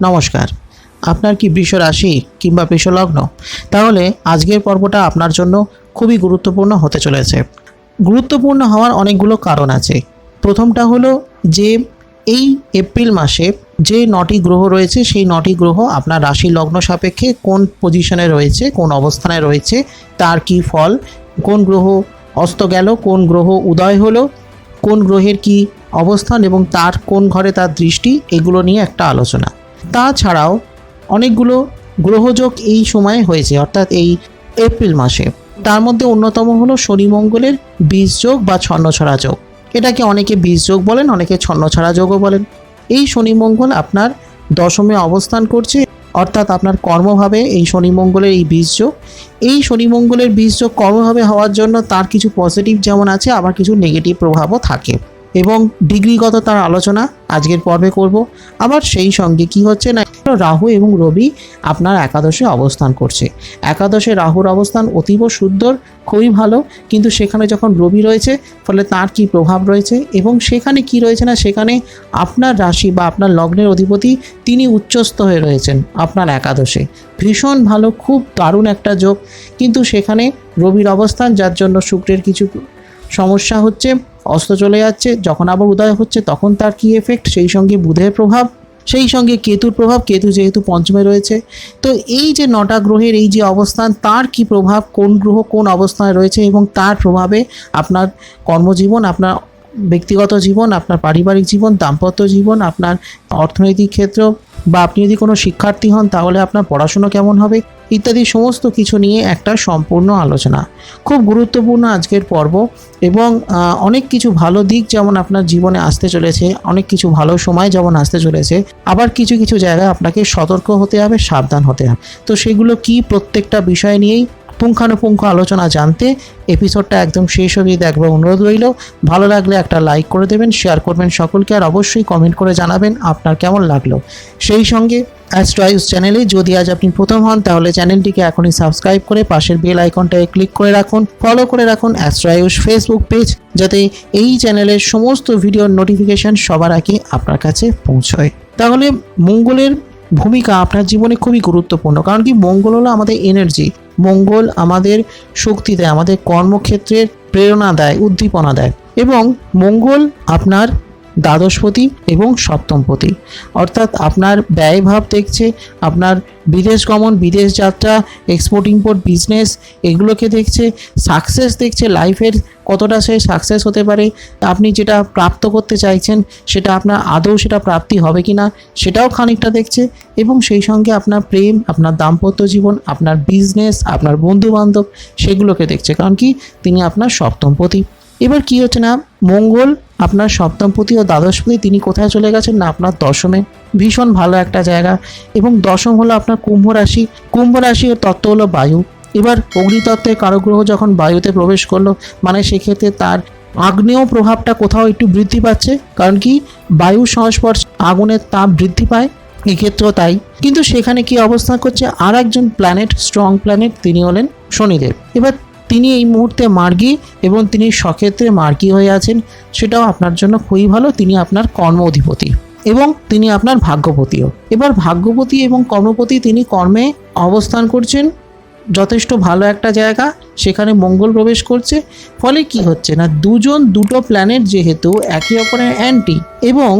নমস্কার। আপনার কি বৃষ রাশি কিংবা বৃষ লগ্ন? তাহলে আজকের পর্বটা আপনার জন্য খুবই গুরুত্বপূর্ণ হতে চলেছে। গুরুত্বপূর্ণ হওয়ার অনেকগুলো কারণ আছে। প্রথমটা হলো যে এই এপ্রিল মাসে যে নটি গ্রহ রয়েছে, সেই নটি গ্রহ আপনার রাশি লগ্ন সাপেক্ষে কোন পজিশনে রয়েছে, কোন অবস্থানে রয়েছে, তার কি ফল, কোন গ্রহ অস্ত গেল, কোন গ্রহ উদয় হলো, কোন গ্রহের কি অবস্থান এবং তার কোন ঘরে তার দৃষ্টি, এগুলো নিয়ে একটা আলোচনা। তাছাড়াও অনেকগুলো গ্রহযোগ এই সময়ে হয়েছে, অর্থাৎ এই এপ্রিল মাসে। তার মধ্যে অন্যতম হলো শনি মঙ্গলের বীজ যোগ বা ছন্নছড়া যোগ। এটাকে অনেকে বীজ যোগ বলেন, অনেকে ছন্নছড়া যোগও বলেন। এই শনি মঙ্গল আপনার দশমে অবস্থান করছে, অর্থাৎ আপনার কর্মভাবে এই শনি মঙ্গলের এই বীজ যোগ এই শনি মঙ্গলের বীজ যোগ কর্মভাবে হওয়ার জন্য তার কিছু পজিটিভ যেমন আছে, আবার কিছু নেগেটিভ প্রভাবও থাকে। এবং ডিগ্রিগত তার আলোচনা আজকের পর্বে করব। আবার সেই সঙ্গে কি হচ্ছে না, রাহু এবং রবি আপনার একাদশে অবস্থান করছে। একাদশে রাহুর অবস্থান অতীব সুন্দর, খুবই ভালো। কিন্তু সেখানে যখন রবি রয়েছে, ফলে তার কি প্রভাব রয়েছে এবং সেখানে কি রয়েছে না, সেখানে আপনার রাশি বা আপনার লগ্নের অধিপতি তিনি উচ্চস্থ হয়ে রয়েছেন আপনার একাদশে। ভীষণ ভালো, খুব দারুণ একটা যোগ। কিন্তু সেখানে রবির অবস্থান, যার জন্য শুক্রের কিছু সমস্যা হচ্ছে অস্ত চলে যাচ্ছে, যখন আবার উদয় হচ্ছে তখন তার কি এফেক্ট সেই সঙ্গে বুধের প্রভাব, সেই সঙ্গে কেতুর প্রভাব, কেতু যেহেতু পঞ্চমে রয়েছে। তো এই যে নটা গ্রহের এই যে অবস্থান, তার কি প্রভাব, কোন গ্রহ কোন অবস্থানে রয়েছে এবং তার প্রভাবে আপনার কর্মজীবন, আপনার ব্যক্তিগত জীবন, আপনার পারিবারিক জীবন, দাম্পত্য জীবন, আপনার অর্থনৈতিক ক্ষেত্র বা আপনি যদি কোনো শিক্ষার্থী হন, তাহলে আপনার পড়াশুনো কেমন হবে? ইত্যাদি সমস্ত কিছু নিয়ে একটা সম্পূর্ণ আলোচনা। খুব গুরুত্বপূর্ণ আজকের পর্ব এবং অনেক কিছু ভালো দিক যেমন আপনার জীবনে আসতে চলেছে, অনেক কিছু ভালো সময় যেমন আসতে চলেছে, আবার কিছু কিছু জায়গায় আপনাকে সতর্ক হতে হবে, সাবধান হতে হবে। তো সেগুলো কি প্রত্যেকটা বিষয় নিয়েই পুঙ্খানুপুঙ্খ আলোচনা জানতে এপিসোডটা একদম শেষ অবধি দেখবার অনুরোধ রইল। ভালো লাগলে একটা লাইক করে দেবেন শেয়ার করবেন সকলকে, আর অবশ্যই কমেন্ট করে জানাবেন আপনার কেমন লাগল। সেই সঙ্গে অ্যাস্ট্রাইউস চ্যানেলে যদি আজ আপনি প্রথম হন, তাহলে চ্যানেলটিকে এখনই সাবস্ক্রাইব করে পাশের বেল আইকনটায় ক্লিক করে রাখুন। ফলো করে রাখুন অ্যাস্ট্রাইউস ফেসবুক পেজ যাতে এই চ্যানেলের সমস্ত ভিডিওর নোটিফিকেশন সবার আগে আপনার কাছে পৌঁছয়। তাহলে মঙ্গলের ভূমিকা আপনার জীবনে খুবই গুরুত্বপূর্ণ। কারণ কি মঙ্গল হলো আমাদের এনার্জি মঙ্গল আমাদের শক্তি দেয়, আমাদের কর্মক্ষেত্রের প্রেরণা দেয়, উদ্দীপনা দেয়। এবং মঙ্গল আপনার দ্বাদশপতি এবং সপ্তমপতি। অর্থাৎ আপনার ব্যয়ভাব দেখছে, আপনার বিদেশ গমন, বিদেশ যাত্রা এক্সপোর্ট ইম্পোর্ট বিজনেস এগুলোকে দেখছে সাকসেস দেখছে লাইফের কতটা সে সাকসেস হতে পারে আপনি যেটা প্রাপ্ত করতে চাইছেন, সেটা আপনার আদৌ সেটা প্রাপ্তি হবে কি না সেটাও খানিকটা দেখছে এবং সেই সঙ্গে আপনার প্রেম, আপনার দাম্পত্য জীবন, আপনার বিজনেস আপনার বন্ধু বান্ধব সেগুলোকে দেখছে। কারণ কি? তিনি আপনার সপ্তমপতি। এবার কি হচ্ছে না? মঙ্গল আপনার সপ্তমপতি ও দ্বাদশপতি তিনি কোথায় চলে গেছেন না আপনার দশমে? ভীষণ ভালো একটা জায়গা। এবং দশম হলো আপনার কুম্ভ রাশি। কুম্ভ রাশি ও তত্ত্ব হলো বায়ু। এবার অগ্নিতত্ত্বের কারগ্রহ যখন বায়ুতে প্রবেশ করল মানে সেক্ষেত্রে তার আগ্নেয় প্রভাবটা কোথাও একটু বৃদ্ধি পাচ্ছে। কারণ কি? বায়ুর সংস্পর্শ আগুনের তাপ বৃদ্ধি পায়। এক্ষেত্রেও তাই। কিন্তু সেখানে কি অবস্থান করছে? আর একজন প্ল্যানেট স্ট্রং প্ল্যানেট তিনি হলেন শনিদেব। এবার তিনি এই মুহূর্তে মার্গী এবং তিনি সক্ষেত্রে মার্গী হয়ে আছেন, সেটাও আপনার জন্য খুবই ভালো। তিনি আপনার কর্ম অধিপতি এবং তিনি আপনার ভাগ্যপতিও। এবার ভাগ্যপতি এবং কর্মপতি তিনি কর্মে অবস্থান করছেন। যথেষ্ট ভালো একটা জায়গা, সেখানে মঙ্গল প্রবেশ করছে। ফলে কি হচ্ছে না, দুজন দুটো প্ল্যানেট যেহেতু একে অপরের অ্যান্টি এবং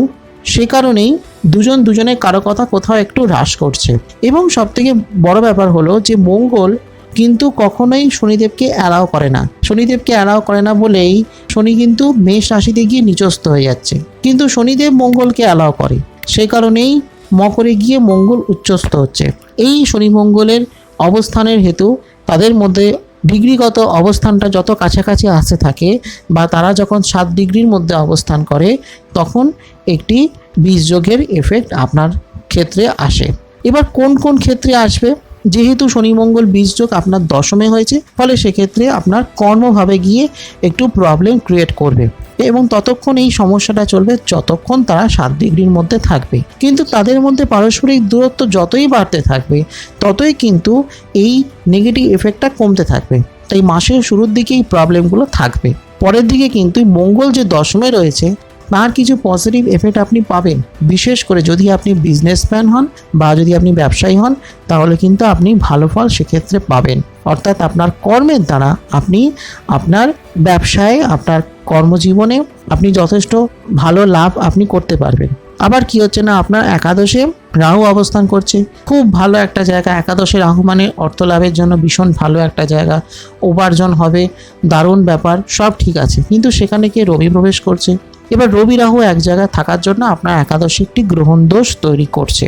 সে কারণেই দুজন দুজনের কারও কথা কোথাও একটু হ্রাস করছে। এবং সবথেকে বড় ব্যাপার হলো যে মঙ্গল কিন্তু কখনোই শনিদেবকে অ্যালাও করে না। শনিদেবকে অ্যালাও করে না বলেই শনি কিন্তু মেষ রাশিতে গিয়ে নিচস্ত হয়ে যাচ্ছে। কিন্তু শনিদেব মঙ্গলকে অ্যালাও করে। সেই কারণেই মকরে গিয়ে মঙ্গল উচ্চস্থ হচ্ছে। এই শনি মঙ্গলের অবস্থানের হেতু তাদের মধ্যে ডিগ্রিগত অবস্থানটা যত কাছাকাছি আসতে থাকে বা তারা যখন সাত ডিগ্রির মধ্যে অবস্থান করে, তখন একটি বীজযোগের এফেক্ট আপনার ক্ষেত্রে আসে। এবার কোন কোন ক্ষেত্রে আসবে? যেহেতু শনি মঙ্গল বীজযোগ আপনার দশমে হয়েছে, ফলে সেক্ষেত্রে আপনার কর্মভাবে গিয়ে একটু প্রবলেম ক্রিয়েট করবে। এবং ততক্ষণ এই সমস্যাটা চলবে যতক্ষণ তারা সাত ডিগ্রির মধ্যে থাকবে। কিন্তু তাদের মধ্যে পারস্পরিক দূরত্ব যতই বাড়তে থাকবে, ততই কিন্তু এই নেগেটিভ এফেক্টটা কমতে থাকবে। তাই মাসের শুরুর দিকে এই প্রবলেমগুলো থাকবে। পরের দিকে কিন্তু মঙ্গল যে দশমে রয়েছে তার কিছু পজিটিভ এফেক্ট আপনি পাবেন। বিশেষ করে যদি আপনি বিজনেসম্যান হন বা যদি আপনি ব্যবসায়ী হন, তাহলে কিন্তু আপনি ভালো ফল সেক্ষেত্রে পাবেন। অর্থাৎ আপনার কর্মের দ্বারা আপনি আপনার ব্যবসায়, আপনার কর্মজীবনে আপনি যথেষ্ট ভালো লাভ আপনি করতে পারবেন। আবার কি হচ্ছে না, আপনার একাদশে রাহু অবস্থান করছে। খুব ভালো একটা জায়গা। একাদশে রাহু মানে অর্থ লাভের জন্য ভীষণ ভালো একটা জায়গা। উপার্জন হবে, দারুণ ব্যাপার, সব ঠিক আছে। কিন্তু সেখানে কি রবি প্রবেশ করছে? এবার রবি রাহু এক জায়গায় থাকার জন্য আপনার একাদশে একটি গ্রহণ দোষ তৈরি করছে।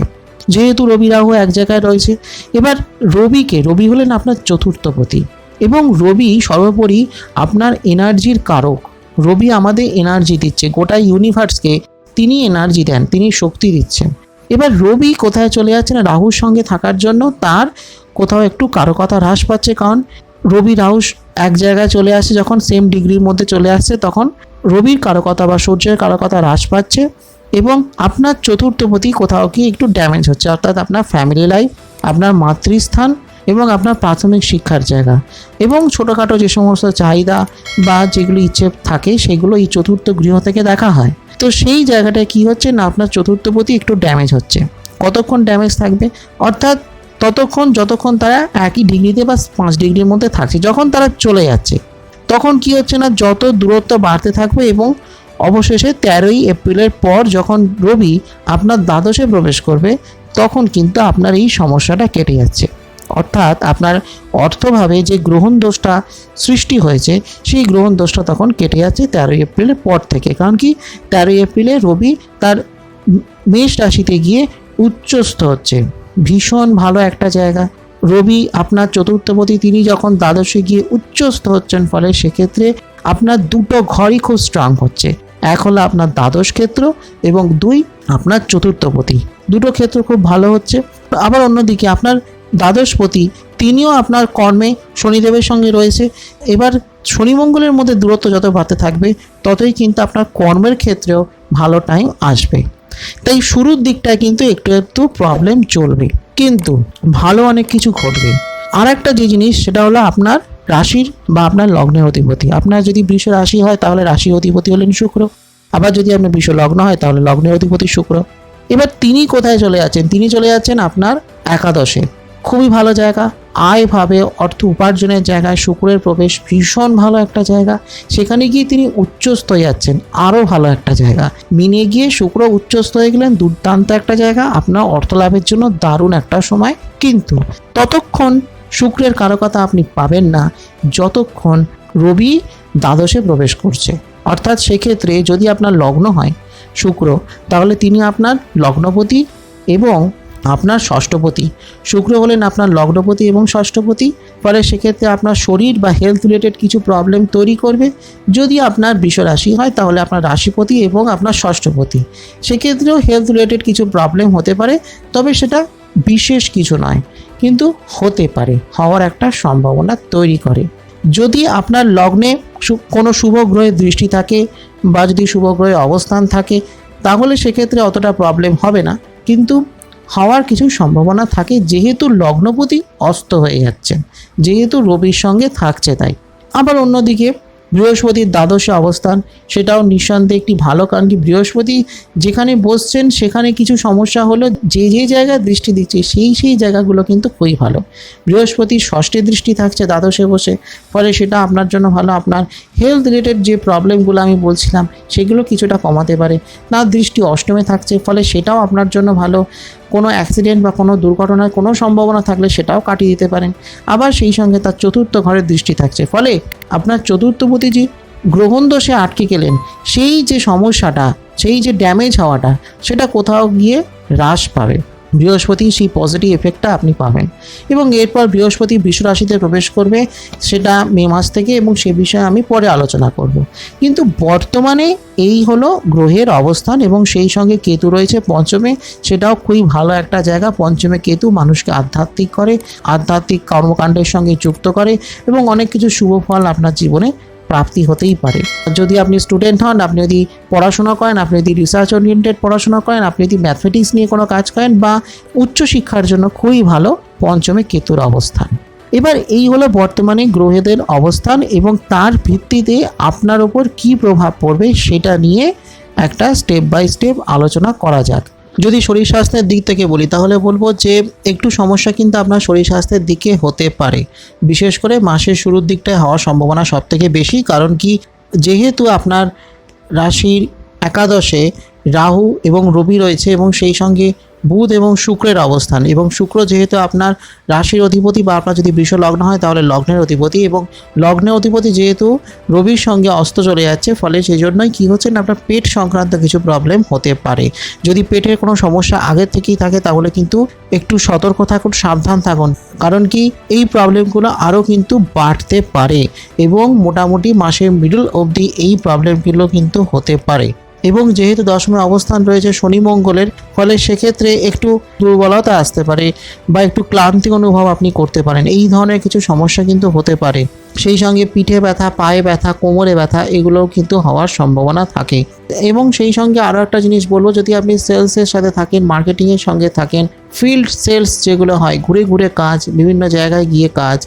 যেহেতু রবি রাহু এক জায়গায় রয়েছে, এবার রবিকে, রবি হলেন আপনার চতুর্থপতি এবং রবি সর্বোপরি আপনার এনার্জির কারক। রবি আমাদের এনার্জি দিচ্ছে, গোটা ইউনিভার্সকে তিনি এনার্জি দেন, তিনি শক্তি দিচ্ছেন। এবার রবি কোথায় চলে যাচ্ছে না রাহুর সঙ্গে থাকার জন্য তার কোথাও একটু কারকতা হ্রাস পাচ্ছে, কারণ রবি রাহু এক জায়গায় চলে আসছে যখন সেম ডিগ্রির মধ্যে চলে আসছে, তখন রবির কারকতা বা সূর্যের কারকতা হ্রাস পাচ্ছে এবং আপনার চতুর্থপতি কোথাও কি একটু ড্যামেজ হচ্ছে, অর্থাৎ আপনার ফ্যামিলি লাইফ আপনার মাতৃস্থান এবং আপনার প্রাথমিক শিক্ষার জায়গা। এবং ছোটোখাটো যে সমস্ত চাহিদা বা যেগুলো ইচ্ছে থাকে সেগুলো এই চতুর্থ গৃহ থেকে দেখা হয়। তো সেই জায়গাটায় কি হচ্ছে না আপনার চতুর্থপতি একটু ড্যামেজ হচ্ছে। কতক্ষণ ড্যামেজ থাকবে? অর্থাৎ ততক্ষণ, যতক্ষণ তারা একই ডিগ্রিতে বা পাঁচ ডিগ্রির মধ্যে থাকছে, যখন তারা চলে যাচ্ছে তখন কি হচ্ছে না, যত দূরত্ব বাড়তে থাকবে এবং অবশেষে তেরোই এপ্রিলের পর যখন রবি আপনার দ্বাদশে প্রবেশ করবে, তখন কিন্তু আপনার এই সমস্যাটা কেটে যাচ্ছে। অর্থাৎ আপনার অর্থভাবে যে গ্রহণ দোষটা সৃষ্টি হয়েছে, সেই গ্রহণ দোষটা তখন কেটে যাচ্ছে তেরোই এপ্রিলের পর থেকে। কারণ কি, তেরোই এপ্রিলে রবি তার মেষ রাশিতে গিয়ে উচ্চস্থ হচ্ছে। ভীষণ ভালো একটা জায়গা। রবি আপনার চতুর্থপতি, তিনি যখন দ্বাদশে গিয়ে উচ্চস্থ হচ্ছেন ফলে সেক্ষেত্রে আপনার দুটো ঘরই খুব স্ট্রং হচ্ছে। এক হলো আপনার দ্বাদশ ক্ষেত্র এবং দুই আপনার চতুর্থপতি। দুটো ক্ষেত্র খুব ভালো হচ্ছে। আবার অন্যদিকে আপনার দ্বাদশপতি, তিনিও আপনার কর্মে শনিদেবের সঙ্গে রয়েছে। এবার শনি মঙ্গলের মধ্যে দূরত্ব যত বাড়তে থাকবে, ততই কিন্তু আপনার কর্মের ক্ষেত্রেও ভালো টাইম আসবে। তাই শুরুর দিকটায় কিন্তু একটু একটু প্রবলেম চলবে। কিন্তু ভালো অনেক কিছু ঘটবে। আর একটা যে জিনিস, সেটা হলো আপনার রাশির বা আপনার লগ্নের অধিপতি। আপনার যদি বৃষ রাশি হয়, তাহলে রাশির অধিপতি হলেন শুক্র। আবার যদি আপনার বৃষ লগ্ন হয়, তাহলে লগ্নের অধিপতি শুক্র। এবার তিনি কোথায় চলে যাচ্ছেন? তিনি চলে যাচ্ছেন আপনার একাদশে। খুবই ভালো জায়গা। আয়ভাবে অর্থ উপার্জনের জায়গায় শুক্রের প্রবেশ ভীষণ ভালো একটা জায়গা। সেখানে গিয়ে তিনি উচ্চস্থ যাচ্ছেন আরও ভালো একটা জায়গা। মিনে গিয়ে শুক্র উচ্চস্থ হয়ে গেলেন, দুর্দান্ত একটা জায়গা। আপনার অর্থ লাভের জন্য দারুণ একটা সময়, কিন্তু ততক্ষণ শুক্রের কারকতা আপনি পাবেন না। যতক্ষণ রবি দ্বাদশে প্রবেশ করছে। অর্থাৎ সেক্ষেত্রে যদি আপনার লগ্ন হয় শুক্র, তাহলে তিনি আপনার লগ্নপতি এবং আপনার ষষ্ঠপতি। শুক্র হলেন আপনার লগ্নপতি এবং ষষ্ঠপতি। ফলে সেক্ষেত্রে আপনার শরীর বা হেলথ রিলেটেড কিছু প্রবলেম তৈরি করবে। যদি আপনার রাশি হয়, তাহলে আপনার রাশিপতি এবং আপনার ষষ্ঠপতি। সেক্ষেত্রেও হেলথ রিলেটেড কিছু প্রবলেম হতে পারে, তবে সেটা বিশেষ কিছু নয়, কিন্তু হতে পারে, হওয়ার একটা সম্ভাবনা তৈরি করে। যদি আপনার লগ্নে কোনো শুভ গ্রহের দৃষ্টি থাকে বা যদি শুভ গ্রহের অবস্থান থাকে, তাহলে সেক্ষেত্রে অতটা প্রবলেম হবে না। কিন্তু হওয়ার কিছু সম্ভাবনা থাকে, যেহেতু লগ্নপতি অস্ত হয়ে যাচ্ছেন, যেহেতু রবির সঙ্গে থাকছে তাই। আবার অন্যদিকে, বৃহস্পতির দ্বাদশে অবস্থান, সেটাও নিঃসন্দেহে একটি ভালো কারণ কি বৃহস্পতি যেখানে বসছেন, সেখানে কিছু সমস্যা হলো, যে যে জায়গায় দৃষ্টি দিচ্ছে, সেই সেই জায়গাগুলো কিন্তু খুবই ভালো। বৃহস্পতির ষষ্ঠে দৃষ্টি থাকছে দ্বাদশে বসে, ফলে সেটা আপনার জন্য ভালো। আপনার হেলথ রিলেটেড যে প্রবলেমগুলো আমি বলছিলাম, সেগুলো কিছুটা কমাতে পারে। না দৃষ্টি অষ্টমে থাকছে, ফলে সেটাও আপনার জন্য ভালো। কোনো অ্যাক্সিডেন্ট বা কোনো দুর্ঘটনার কোনো সম্ভাবনা থাকলে সেটাও কাটিয়ে দিতে পারেন। আবার সেই সঙ্গে তার চতুর্থ ঘরের দৃষ্টি থাকছে। ফলে আপনার চতুর্থপতি যে গ্রহণ দোষে আটকে গেলেন, সেই যে সমস্যাটা, সেই যে ড্যামেজ হওয়াটা, সেটা কোথাও গিয়ে হ্রাস পাবে। বৃহস্পতি সেই পজিটিভ এফেক্টটা আপনি পাবেন। এবং এরপর বৃহস্পতি রাশিতে প্রবেশ করবে, সেটা মে মাস থেকে এবং সে বিষয়ে আমি পরে আলোচনা করব। কিন্তু বর্তমানে এই হলো গ্রহের অবস্থান এবং সেই সঙ্গে কেতু রয়েছে পঞ্চমে, সেটাও খুবই ভালো একটা জায়গা। পঞ্চমে কেতু মানুষকে আধ্যাত্মিক করে, আধ্যাত্মিক কর্মকাণ্ডের সঙ্গে যুক্ত করে এবং অনেক কিছু শুভ ফল আপনার জীবনে প্রাপ্তি হতেই পারে। যদি আপনি স্টুডেন্ট হন, আপনি যদি পড়াশোনা করেন, আপনি যদি রিসার্চ ওরিয়েন্টেড পড়াশোনা করেন, আপনি যদি ম্যাথমেটিক্স নিয়ে কোনো কাজ করেন বা উচ্চশিক্ষার জন্য খুবই ভালো পঞ্চমে কেতুর অবস্থান। এবার এই হলো বর্তমানে গ্রহেদের অবস্থান এবং তার ভিত্তিতে আপনার ওপর কী প্রভাব পড়বে সেটা নিয়ে একটা স্টেপ বাই স্টেপ আলোচনা করা যাক। যদি শরীর স্বাস্থ্যের দিক থেকে বলি, তাহলে বলব যে একটু সমস্যা কিন্তু আপনার শরীর স্বাস্থ্যের দিকে হতে পারে। বিশেষ করে মাসের শুরুর দিকটায় হওয়ার সম্ভাবনা সব থেকে বেশি, কারণ কি যেহেতু আপনার রাশির একাদশে রাহু এবং রবি রয়েছে এবং সেই সঙ্গে বুধ এবং শুক্রের অবস্থান। এবং শুক্র যেহেতু আপনার রাশির অধিপতি বা আপনার যদি বৃষ লগ্ন হয়, তাহলে লগ্নের অধিপতি এবং লগ্নের অধিপতি যেহেতু রবির সঙ্গে অস্ত চলে যাচ্ছে, ফলে সেই জন্যই কী হচ্ছে না, আপনার পেট সংক্রান্ত কিছু প্রবলেম হতে পারে। যদি পেটের কোনো সমস্যা আগের থেকেই থাকে, তাহলে কিন্তু একটু সতর্ক থাকুন, সাবধান থাকুন। কারণ কি, এই প্রবলেমগুলো আরও কিন্তু বাড়তে পারে এবং মোটামুটি মাসের মিডল অবধি এই প্রবলেমগুলো কিন্তু হতে পারে। এবং যেহেতু দশমের অবস্থান রয়েছে শনি মঙ্গলের, ফলে সেক্ষেত্রে একটু দুর্বলতা আসতে পারে বা একটু ক্লান্তি অনুভব আপনি করতে পারেন। এই ধরনের কিছু সমস্যা কিন্তু হতে পারে। সেই সঙ্গে পিঠে ব্যথা, পায়ে ব্যথা, কোমরে ব্যথা, এগুলোও কিন্তু হওয়ার সম্ভাবনা থাকে। এবং সেই সঙ্গে আরও একটা জিনিস বলব, যদি আপনি সেলসের সাথে থাকেন, মার্কেটিংয়ের সঙ্গে থাকেন, ফিল্ড সেলস যেগুলো হয়, ঘুরে ঘুরে কাজ, বিভিন্ন জায়গায় গিয়ে কাজ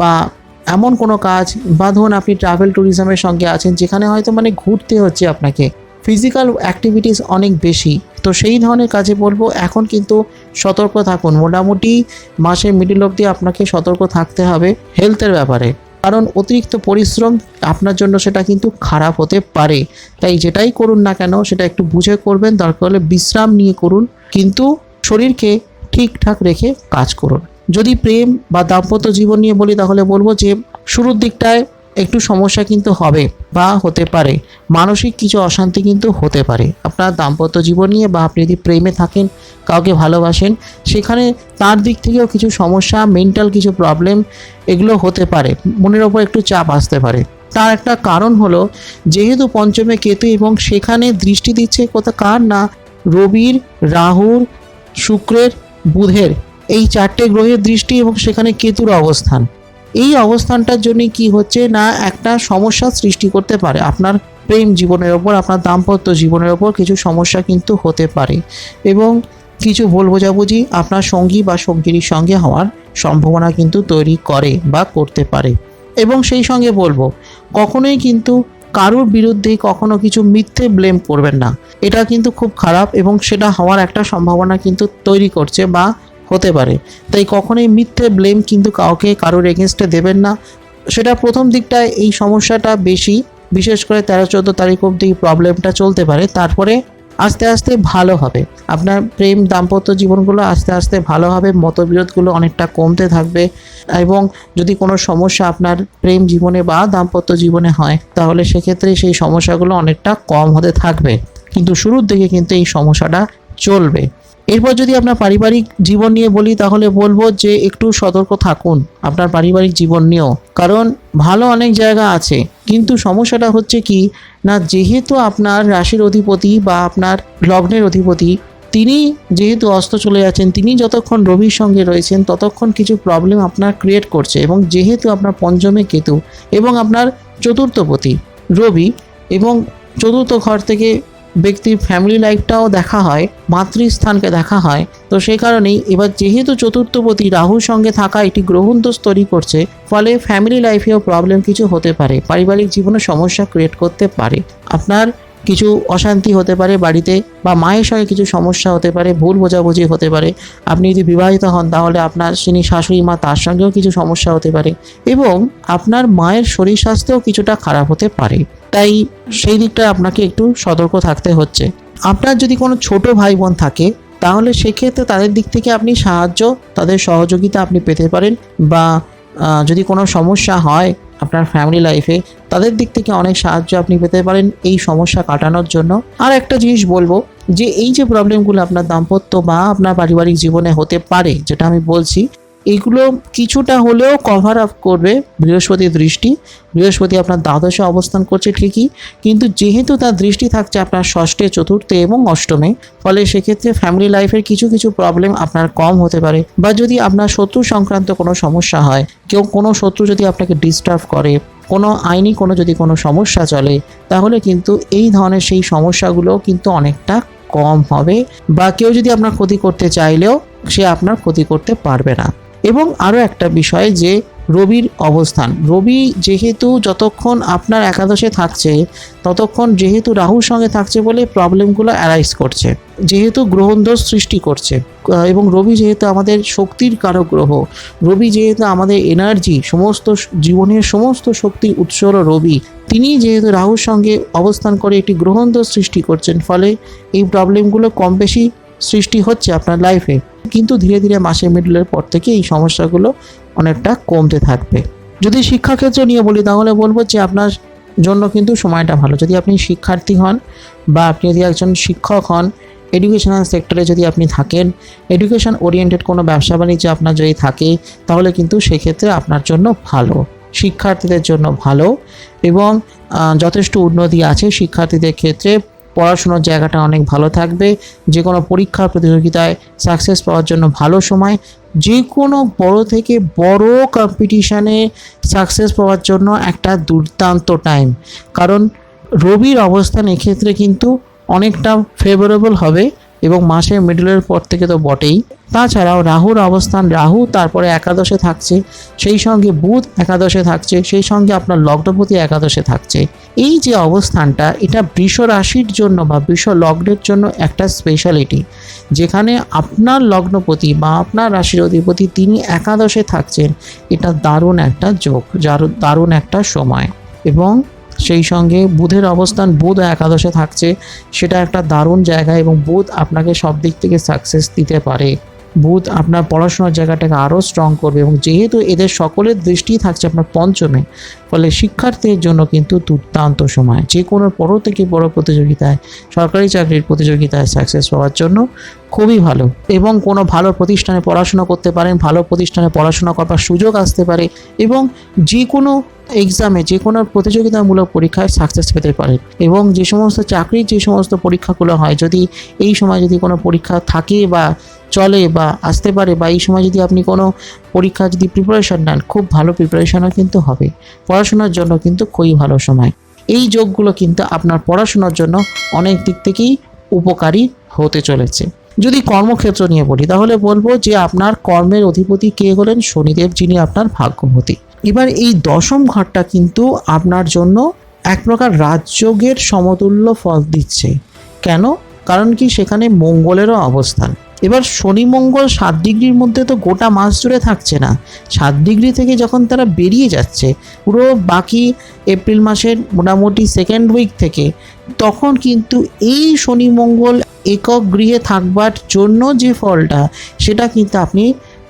বা এমন কোনো কাজ, বা ধরুন আপনি ট্রাভেল ট্যুরিজমের সঙ্গে আছেন, যেখানে হয়তো মানে ঘুরতে হচ্ছে আপনাকে ফিজিক্যাল অ্যাক্টিভিটিস অনেক বেশি। তো সেই ধরনের কাজে বলব, এখন কিন্তু সতর্ক থাকুন। মোটামুটি মাসের মিডিল অবধি আপনাকে সতর্ক থাকতে হবে হেলথের ব্যাপারে। কারণ অতিরিক্ত পরিশ্রম আপনার জন্য সেটা কিন্তু খারাপ হতে পারে। তাই যেটাই করুন না কেন, সেটা একটু বুঝে করবেন। দরকার হলে বিশ্রাম নিয়ে করুন। কিন্তু শরীরকে ঠিকঠাক রেখে কাজ করুন। যদি প্রেম বা দাম্পত্য জীবন নিয়ে বলি, তাহলে বলব যে শুরুর দিকটায় একটু সমস্যা কিন্তু হবে বা হতে পারে। মানসিক কিছু অশান্তি কিন্তু হতে পারে। আপনার দাম্পত্য জীবন নিয়ে বা আপনি যদি প্রেমে থাকেন, কাউকে ভালোবাসেন, সেখানে তার দিক থেকেও কিছু সমস্যা মেন্টাল কিছু প্রবলেম এগুলো হতে পারে। মনের ওপর একটু চাপ আসতে পারে। তার একটা কারণ হলো, যেহেতু পঞ্চমে কেতু এবং সেখানে দৃষ্টি দিচ্ছে কোথা কার না, রবির, রাহুর, শুক্রের, বুধের। এই চারটে গ্রহের দৃষ্টি এবং সেখানে কেতুর অবস্থান। এই অবস্থানটার জন্য কি হচ্ছে না একটা সমস্যা সৃষ্টি করতে পারে? আপনার প্রেম জীবনের ওপর, আপনার দাম্পত্য জীবনের ওপর কিছু সমস্যা কিন্তু হতে পারে। এবং কিছু ভুল বোঝাবুঝি আপনার সঙ্গী বা সঙ্গীর সঙ্গে হওয়ার সম্ভাবনা কিন্তু তৈরি করে বা করতে পারে। এবং সেই সঙ্গে বলব, কখনোই কিন্তু কারোর বিরুদ্ধে কখনো কিছু মিথ্যে ব্লেম করবেন না। এটা কিন্তু খুব খারাপ এবং সেটা হওয়ার একটা সম্ভাবনা কিন্তু তৈরি করছে বা হতে পারে। তাই কখনোই মিথ্যে ব্লেম কিন্তু কাউকে, কারোর এগেনস্টে দেবেন না। সেটা প্রথম দিকটায় এই সমস্যাটা বেশি। বিশেষ করে তেরো, চোদ্দ তারিখ অবধি প্রবলেমটা চলতে পারে। তারপরে আস্তে আস্তে ভালো হবে। আপনার প্রেম, দাম্পত্য জীবনগুলো আস্তে আস্তে ভালো হবে। মতবিরোধগুলো অনেকটা কমতে থাকবে। এবং যদি কোনো সমস্যা আপনার প্রেম জীবনে বা দাম্পত্য জীবনে হয়, তাহলে সেক্ষেত্রে সেই সমস্যাগুলো অনেকটা কম হতে থাকবে। কিন্তু শুরুর দিকে কিন্তু এই সমস্যাটা চলবে। এরপর যদি আপনার পারিবারিক জীবন নিয়ে বলি, তাহলে বলব যে একটু সতর্ক থাকুন আপনার পারিবারিক জীবন নিয়েও। কারণ ভালো অনেক জায়গা আছে, কিন্তু সমস্যাটা হচ্ছে কি, না যেহেতু আপনার রাশির অধিপতি বা আপনার লগ্নের অধিপতি, তিনি যেহেতু অস্ত চলে যাচ্ছেন, তিনি যতক্ষণ রবির সঙ্গে রয়েছেন, ততক্ষণ কিছু প্রবলেম আপনার ক্রিয়েট করছে এবং যেহেতু আপনার পঞ্চমে কেতু এবং আপনার চতুর্থপতি রবি এবং চতুর্থ ঘর থেকে ব্যক্তির ফ্যামিলি লাইফটাও দেখা হয়, মাতৃস্থানকে দেখা হয়। তো সেই কারণেই এবার যেহেতু চতুর্থপতি রাহুর সঙ্গে থাকা একটি গ্রহণ দোষ তৈরি করছে, ফলে ফ্যামিলি লাইফেও প্রবলেম কিছু হতে পারে, পারিবারিক জীবনে সমস্যা ক্রিয়েট করতে পারে। আপনার কিছু অশান্তি হতে পারে বাড়িতে বা মায়ের সঙ্গে কিছু সমস্যা হতে পারে, ভুল বোঝাবুঝি হতে পারে। আপনি যদি বিবাহিত হন, তাহলে আপনার যিনি শাশুড়ি মা, তার সঙ্গেও কিছু সমস্যা হতে পারে এবং আপনার মায়ের শরীর স্বাস্থ্যও কিছুটা খারাপ হতে পারে। তাই সেই দিকটা আপনাকে একটু সতর্ক থাকতে হচ্ছে। আপনার যদি কোনো ছোট ভাই বোন থাকে, তাহলে সেক্ষেত্রে তাদের দিক থেকে আপনি সাহায্য, তাদের সহযোগিতা আপনি পেতে পারেন বা যদি কোনো সমস্যা হয় আপনার ফ্যামিলি লাইফে তাদের দিক থেকে অনেক সাহায্য আপনি পেতে পারেন এই সমস্যা কাটানোর জন্য। আর একটা জিনিস বলব যে, এই যে প্রবলেমগুলো আপনার দাম্পত্য বা আপনার পারিবারিক জীবনে হতে পারে, যেটা আমি বলছি এগুলো কিছুটা হলেও কভার আপ করবে বৃহস্পতির দৃষ্টি। বৃহস্পতি আপনার দ্বাদশে অবস্থান করছে ঠিকই, কিন্তু যেহেতু তার দৃষ্টি থাকছে আপনার ষষ্ঠে, চতুর্থে এবং অষ্টমে, ফলে সেক্ষেত্রে ফ্যামিলি লাইফের কিছু কিছু প্রবলেম আপনার কম হতে পারে বা যদি আপনার শত্রু সংক্রান্ত কোনো সমস্যা হয়, কেউ কোনো শত্রু যদি আপনাকে ডিস্টার্ব করে, কোনো আইনি কোনো যদি কোনো সমস্যা চলে, তাহলে কিন্তু এই ধরনের সেই সমস্যাগুলো কিন্তু অনেকটা কম হবে বা কেউ যদি আপনার ক্ষতি করতে চাইলেও সে আপনার ক্ষতি করতে পারবে না। এবং আরও একটা বিষয় যে রবির অবস্থান। রবি যেহেতু যতক্ষণ আপনার একাদশে থাকছে, ততক্ষণ যেহেতু রাহুর সঙ্গে থাকছে বলে প্রবলেমগুলো অ্যারাইজ করছে। যেহেতু গ্রহণদোষ সৃষ্টি করছে এবং রবি যেহেতু আমাদের শক্তির কারক গ্রহ, রবি যেহেতু আমাদের এনার্জি সমস্ত জীবনের সমস্ত শক্তির উৎস রবি, তিনি যেহেতু রাহুর সঙ্গে অবস্থান করে একটি গ্রহণদোষ সৃষ্টি করছেন, ফলে এই প্রবলেমগুলো কম বেশি সৃষ্টি হচ্ছে আপনার লাইফে কিন্তু ধীরে ধীরে মাসের মিডলের পর থেকে এই সমস্যাগুলো অনেকটা কমতে থাকবে। যদি শিক্ষাক্ষেত্র নিয়ে বলি, তাহলে বলব যে আপনার জন্য কিন্তু সময়টা ভালো। যদি আপনি শিক্ষার্থী হন বা আপনি যদি একজন শিক্ষক হন এডুকেশনাল সেক্টরে যদি আপনি থাকেন এডুকেশন ওরিয়েন্টেড কোনো ব্যবসা বাণিজ্য আপনার যদি থাকে, তাহলে কিন্তু সেক্ষেত্রে আপনার জন্য ভালো। শিক্ষার্থীদের জন্য ভালো এবং যথেষ্ট উন্নতি আছে শিক্ষার্থীদের ক্ষেত্রে। পড়াশোনার জায়গাটা অনেক ভালো থাকবে। যে কোনো পরীক্ষা প্রতিযোগিতায় সাকসেস পাওয়ার জন্য ভালো সময়। যে কোনো বড় থেকে বড় কম্পিটিশানে সাকসেস পাওয়ার জন্য একটা দুর্দান্ত টাইম কারণ রবির অবস্থান এক্ষেত্রে কিন্তু অনেকটা ফেভারেবল হবে। এবং মাসের মিডলের পর থেকে তো বটেই। তাছাড়াও রাহুর অবস্থান, রাহু তারপরে একাদশে থাকছে, সেই সঙ্গে বুধ একাদশে থাকছে, সেই সঙ্গে আপনার লগ্নপতি একাদশে থাকছে। এই যে অবস্থানটা, এটা বৃষ রাশির জন্য বা বৃষ লগ্নের জন্য একটা স্পেশালিটি যেখানে আপনার লগ্নপতি বা আপনার রাশির অধিপতি তিনি একাদশে থাকছেন, এটা দারুণ একটা যোগ, যার- দারুণ একটা সময়। এবং সেই সঙ্গে বুধের অবস্থান, বুধ একাদশে থাকছে। সেটা একটা দারুণ জায়গা এবং বুধ আপনাকে সব দিক থেকে সাকসেস দিতে পারে। বুধ আপনার পড়াশোনার জায়গাটাকে আরও স্ট্রং করবে এবং যেহেতু এদের সকলের দৃষ্টি থাকছে আপনার পঞ্চমে, ফলে শিক্ষার্থীর জন্য কিন্তু দুর্দান্ত সময়। যে কোনো বড় থেকে বড় প্রতিযোগিতায়, সরকারি চাকরির প্রতিযোগিতায় সাকসেস পাওয়ার জন্য খুবই ভালো। এবং কোনো ভালো প্রতিষ্ঠানে পড়াশোনা করতে পারেন, ভালো প্রতিষ্ঠানে পড়াশোনা করবার সুযোগ আসতে পারে এবং যে কোনো এক্সামে যে কোনো প্রতিযোগিতামূলক পরীক্ষায় সাকসেস পেতে পারেন। এবং যে সমস্ত চাকরির যে সমস্ত পরীক্ষাগুলো হয়, যদি এই সময় যদি কোনো পরীক্ষা থাকে বা চলে বা আসতে পারে বা এই সময় যদি আপনি কোনো পরীক্ষা যদি প্রিপারেশন নেন, খুব ভালো প্রিপারেশনও কিন্তু হবে। পড়াশোনার জন্য কিন্তু খুবই ভালো সময়। এই যোগগুলো কিন্তু আপনার পড়াশোনার জন্য অনেক দিক থেকেই উপকারী হতে চলেছে। যদি কর্মক্ষেত্র নিয়ে বলি, তাহলে বলব যে আপনার কর্মের অধিপতি কে হলেন? শনিদেব, যিনি আপনার ভাগ্যপতি। এবার এই দশম ঘরটা কিন্তু আপনার জন্য এক প্রকার রাজযোগের সমতুল্য ফল দিচ্ছে। কেন? কারণ কি? সেখানে মঙ্গলেরও অবস্থান। এবার শনি মঙ্গল সাত ডিগ্রির মধ্যে তো গোটা মাস জুড়ে থাকছে না। সাত ডিগ্রি থেকে যখন তারা বেরিয়ে যাচ্ছে, পুরো বাকি এপ্রিল মাসের মোটামুটি সেকেন্ড উইক থেকে, তখন কিন্তু এই শনি মঙ্গল একক গৃহে থাকবার জন্য যে ফলটা, সেটা কিন্তু আপনি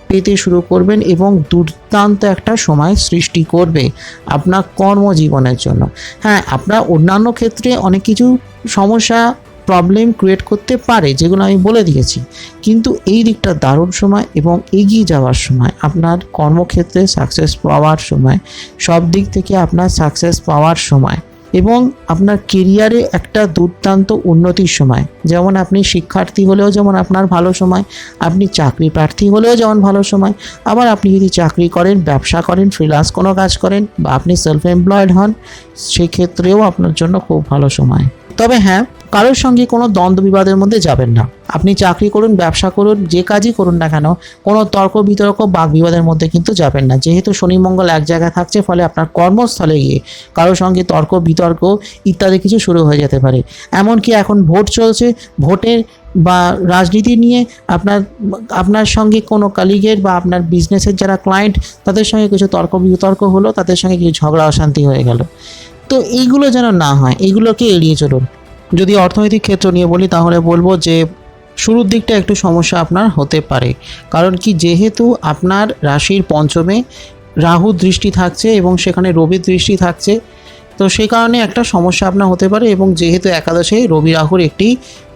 পেতে শুরু করবেন এবং দুর্দান্ত একটা সময় সৃষ্টি করবে আপনার কর্মজীবনের জন্য। হ্যাঁ আপনার অন্যান্য ক্ষেত্রে অনেক কিছু সমস্যা প্রবলেম ক্রিয়েট করতে পারে, যেগুলো আমি বলে দিয়েছি। কিন্তু এই দিকটা দারুণ সময় এবং এগিয়ে যাওয়ার সময়, আপনার কর্মক্ষেত্রে সাকসেস পাওয়ার সময়, সব দিক থেকে আপনার সাকসেস পাওয়ার সময় এবং আপনার কেরিয়ারে একটা দুর্দান্ত উন্নতির সময়। যেমন আপনি শিক্ষার্থী হলেও যেমন আপনার ভালো সময়, আপনি চাকরি প্রার্থী হলেও যেমন ভালো সময়, আবার আপনি যদি চাকরি করেন, ব্যবসা করেন ফ্রিলান্স কোনো কাজ করেন বা আপনি সেলফ এমপ্লয়েড হন, সেক্ষেত্রেও আপনার জন্য খুব ভালো সময়। তবে হ্যাঁ কারোর সঙ্গে কোনো দ্বন্দ্ব বিবাদের মধ্যে যাবেন না। আপনি চাকরি করুন, ব্যবসা করুন, যে কাজই করুন না কেন, কোনো তর্ক বিতর্ক, বাক বিবাদের মধ্যে কিন্তু যাবেন না। যেহেতু শনি মঙ্গল এক জায়গায় থাকছে, ফলে আপনার কর্মস্থলে গিয়ে কারোর সঙ্গে তর্ক, বিতর্ক ইত্যাদি কিছু শুরু হয়ে যেতে পারে। এমনকি এখন ভোট চলছে, ভোটের বা রাজনীতি নিয়ে আপনার আপনার সঙ্গে কোনো কালিগের বা আপনার বিজনেসের যারা ক্লায়েন্ট তাদের সঙ্গে কিছু তর্ক বিতর্ক হলো, তাদের সঙ্গে কিছু ঝগড়া, অশান্তি হয়ে গেল। তো এইগুলো যেন না হয়, এইগুলোকে এড়িয়ে চলুন। যদি অর্থনৈতিক ক্ষেত্র নিয়ে বলি, তাহলে বলব যে শুরুর দিকটা একটু সমস্যা আপনার হতে পারে। কারণ কি, যেহেতু আপনার রাশির পঞ্চমে রাহু দৃষ্টি থাকছে এবং সেখানে রবির দৃষ্টি থাকছে, তো সেই কারণে একটা সমস্যা আপনার হতে পারে এবং যেহেতু একাদশে রবি রাহুর একটি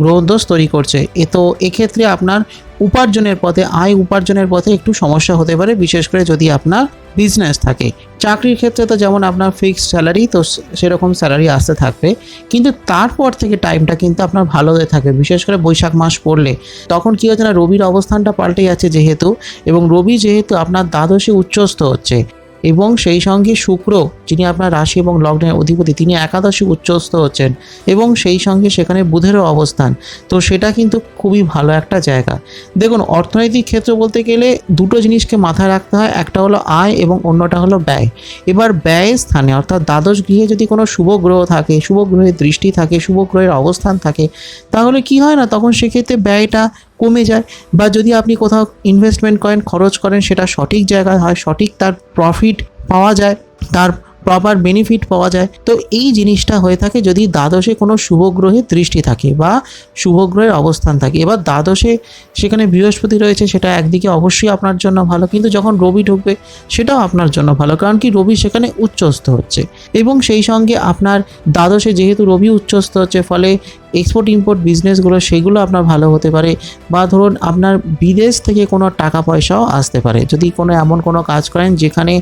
গ্রহদোষ তৈরি করছে, এ তো এক্ষেত্রে আপনার উপার্জনের পথে, আয় উপার্জনের পথে একটু সমস্যা হতে পারে, বিশেষ করে যদি আপনার বিজনেস থাকে। চাকরির ক্ষেত্রে তো যেমন আপনার ফিক্সড স্যালারি তো সেরকম স্যালারি আসতে থাকবে। কিন্তু তারপর থেকে টাইমটা কিন্তু আপনার ভালো হয়ে থাকে বিশেষ করে বৈশাখ মাস পড়লে, তখন কী হচ্ছে না, রবির অবস্থানটা পাল্টে যাচ্ছে যেহেতু, এবং রবি যেহেতু আপনার দ্বাদশে উচ্চস্থ হচ্ছে। এবং সেই সঙ্গে শুক্র, যিনি আপনার রাশি এবং লগ্নের অধিপতি, তিনি একাদশী উচ্চস্থ হচ্ছেন এবং সেই সঙ্গে সেখানে বুধেরও অবস্থান। তো সেটা কিন্তু খুবই ভালো একটা জায়গা। দেখুন, অর্থনৈতিক ক্ষেত্র বলতে গেলে দুটো জিনিসকে মাথায় রাখতে হয়, একটা হলো আয় এবং অন্যটা হলো ব্যয়। এবার ব্যয়ের স্থানে, অর্থাৎ দ্বাদশ গৃহে যদি কোনো শুভ গ্রহ থাকে, শুভ গ্রহের দৃষ্টি থাকে, শুভ গ্রহের অবস্থান থাকে, তাহলে কি হয় না, তখন সেক্ষেত্রে ব্যয়টা কমে যায় বা যদি আপনি কোথাও ইনভেস্টমেন্ট করেন, খরচ করেন, সেটা সঠিক জায়গায় হয়, সঠিক তার প্রফিট পাওয়া যায়, তার প্রপার বেনিফিট পাওয়া যায়। তো এই জিনিসটা হয়ে থাকে যদি দ্বাদশে কোনো শুভ গ্রহের দৃষ্টি থাকে বা শুভ গ্রহের অবস্থান থাকে। এবার দ্বাদশে সেখানে বৃহস্পতি রয়েছে, সেটা একদিকে অবশ্যই আপনার জন্য ভালো। কিন্তু যখন রবি ঢুকবে, সেটাও আপনার জন্য ভালো। কারণ কি, রবি সেখানে উচ্চস্থ হচ্ছে। এবং সেই সঙ্গে আপনার দ্বাদশে যেহেতু রবি উচ্চস্থ হচ্ছে, ফলে এক্সপোর্ট ইম্পোর্ট বিজনেসগুলো সেগুলো আপনার ভালো হতে পারে। বা ধরুন আপনার বিদেশ থেকে কোনো টাকা পয়সাও আসতে পারে। যদি কোনো এমন কোনো কাজ করেন যেখানে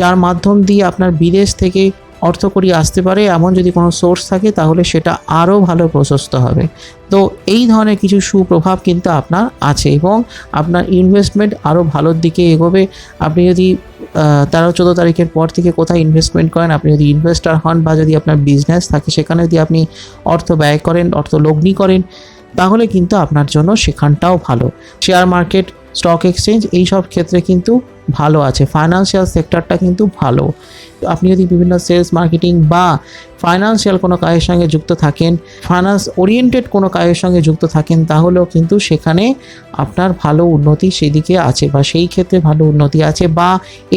যার মাধ্যম দিয়ে আপনার বিদেশ থেকে অর্থকরী আসতে পারে, এমন যদি কোনো সোর্স থাকে, তাহলে সেটা আরও ভালো প্রশস্ত হবে। তো এই ধরনের কিছু সুপ্রভাব কিন্তু আপনার আছে এবং আপনার ইনভেস্টমেন্ট আরও ভালোর দিকে এগোবে। আপনি যদি তেরো, চোদ্দ তারিখের পর থেকে কোথায় ইনভেস্টমেন্ট করেন, আপনি যদি ইনভেস্টার হন বা যদি আপনার বিজনেস থাকে, সেখানে যদি আপনি অর্থ ব্যয় করেন, অর্থ লগ্নি করেন, তাহলে কিন্তু আপনার জন্য সেখানটাও ভালো। শেয়ার মার্কেট স্টক এক্সচেঞ্জ এই সব ক্ষেত্রে কিন্তু ভালো আছে। ফাইন্যান্সিয়াল সেক্টরটা কিন্তু ভালো। আপনি যদি বিভিন্ন সেলস মার্কেটিং বা ফাইন্যান্সিয়াল কোনো কাজের সঙ্গে যুক্ত থাকেন ফাইন্যান্স ওরিয়েন্টেড কোনো কাজের সঙ্গে যুক্ত থাকেন, তাহলেও কিন্তু সেখানে আপনার ভালো উন্নতি সেদিকে আছে বা সেই ক্ষেত্রে ভালো উন্নতি আছে বা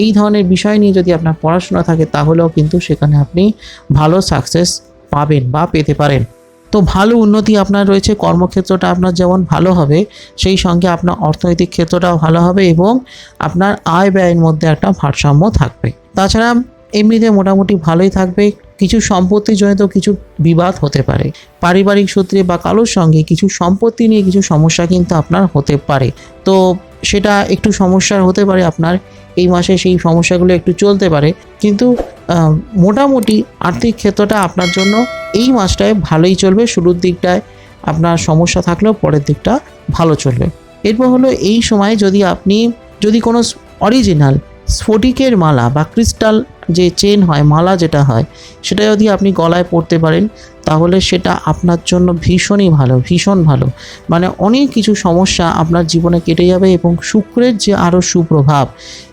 এই ধরনের বিষয় নিয়ে যদি আপনার পড়াশোনা থাকে, তাহলেও কিন্তু সেখানে আপনি ভালো সাকসেস পাবেন বা পেতে পারেন। তো ভালো উন্নতি আপনার রয়েছে, কর্মক্ষেত্রটা আপনার যেমন ভালো হবে, সেই সঙ্গে আপনার অর্থনৈতিক ক্ষেত্রটাও ভালো হবে এবং আপনার আয় ব্যয়ের মধ্যে একটা ভারসাম্য থাকবে। তাছাড়া এমনিতে মোটামুটি ভালোই থাকবে। কিছু সম্পত্তিজনিত কিছু বিবাদ হতে পারে। পারিবারিক সূত্রে বা কারোর সঙ্গে কিছু সম্পত্তি নিয়ে কিছু সমস্যা কিন্তু আপনার হতে পারে। তো সেটা একটু সমস্যার হতে পারে আপনার। এই মাসে সেই সমস্যাগুলো একটু চলতে পারে। কিন্তু মোটামুটি আর্থিক ক্ষেত্রটা আপনার জন্য এই মাসটায় ভালোই চলবে। শুরুর দিকটায় আপনার সমস্যা থাকলেও পরের দিকটা ভালো চলবে। এরপর হলো এই সময় যদি আপনি, যদি কোনো অরিজিনাল স্ফটিকের মালা বা ক্রিস্টাল যে চেন হয়, মালা যেটা হয়, সেটা যদি আপনি গলায় পরতে পারেন, তাহলে সেটা আপনার জন্য ভীষণই ভালো, ভীষণ ভালো। মানে অনেক কিছু সমস্যা আপনার জীবনে কেটে যাবে এবং শুক্রের যে আরও সুপ্রভাব,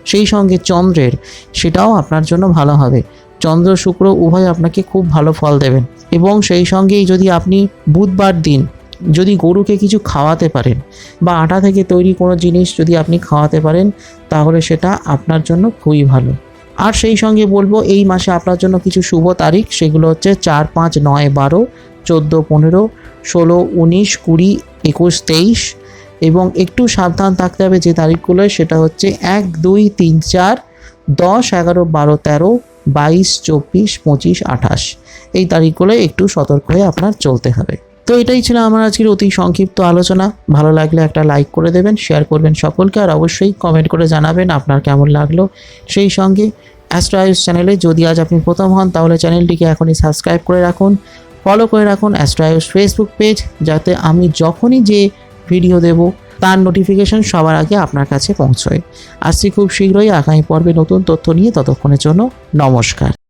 সেই সঙ্গে চন্দ্রের, সেটাও আপনার জন্য ভালো হবে। চন্দ্র, শুক্র উভয় আপনাকে খুব ভালো ফল দেবেন। এবং সেই সঙ্গেই যদি আপনি বুধবার দিন যদি গরুকে কিছু খাওয়াতে পারেন বা আটা থেকে তৈরি কোনো জিনিস যদি আপনি খাওয়াতে পারেন, তাহলে সেটা আপনার জন্য খুবই ভালো। আর সেই সঙ্গে বলব, এই মাসে আপনার জন্য কিছু শুভ তারিখ, সেগুলো হচ্ছে চার, পাঁচ, নয়, বারো, চোদ্দ, পনেরো, ষোলো, উনিশ, কুড়ি, একুশ, তেইশ এবং একটু সাবধান থাকতে হবে যে তারিখগুলো, সেটা হচ্ছে এক, দুই, তিন, চার, দশ, এগারো, বারো, তেরো, বাইশ, চব্বিশ, পঁচিশ, আঠাশ। এই তারিখগুলো একটু সতর্ক হয়ে আপনার চলতে হবে। তো এটাই ছিল আমার আজকের অতি সংক্ষিপ্ত আলোচনা। ভালো লাগলে একটা লাইক করে দেবেন শেয়ার করবেন সকলকে, আর অবশ্যই কমেন্ট করে জানাবেন আপনার কেমন লাগল সেই সঙ্গে। অ্যাস্ট্রাইস চ্যানেলে যদি আজ আপনি প্রথম হন, তাহলে চ্যানেলটিকে এখনই সাবস্ক্রাইব করে রাখুন। ফলো করে রাখুন অ্যাস্ট্রাইস ফেসবুক পেজ যাতে আমি যখনই যে ভিডিও দেব, তার নোটিফিকেশন সবার আগে আপনার কাছে পৌঁছয়। আসছি খুব শীঘ্রই, আগামী পর্বে নতুন তথ্য নিয়ে, ততক্ষণের জন্য নমস্কার।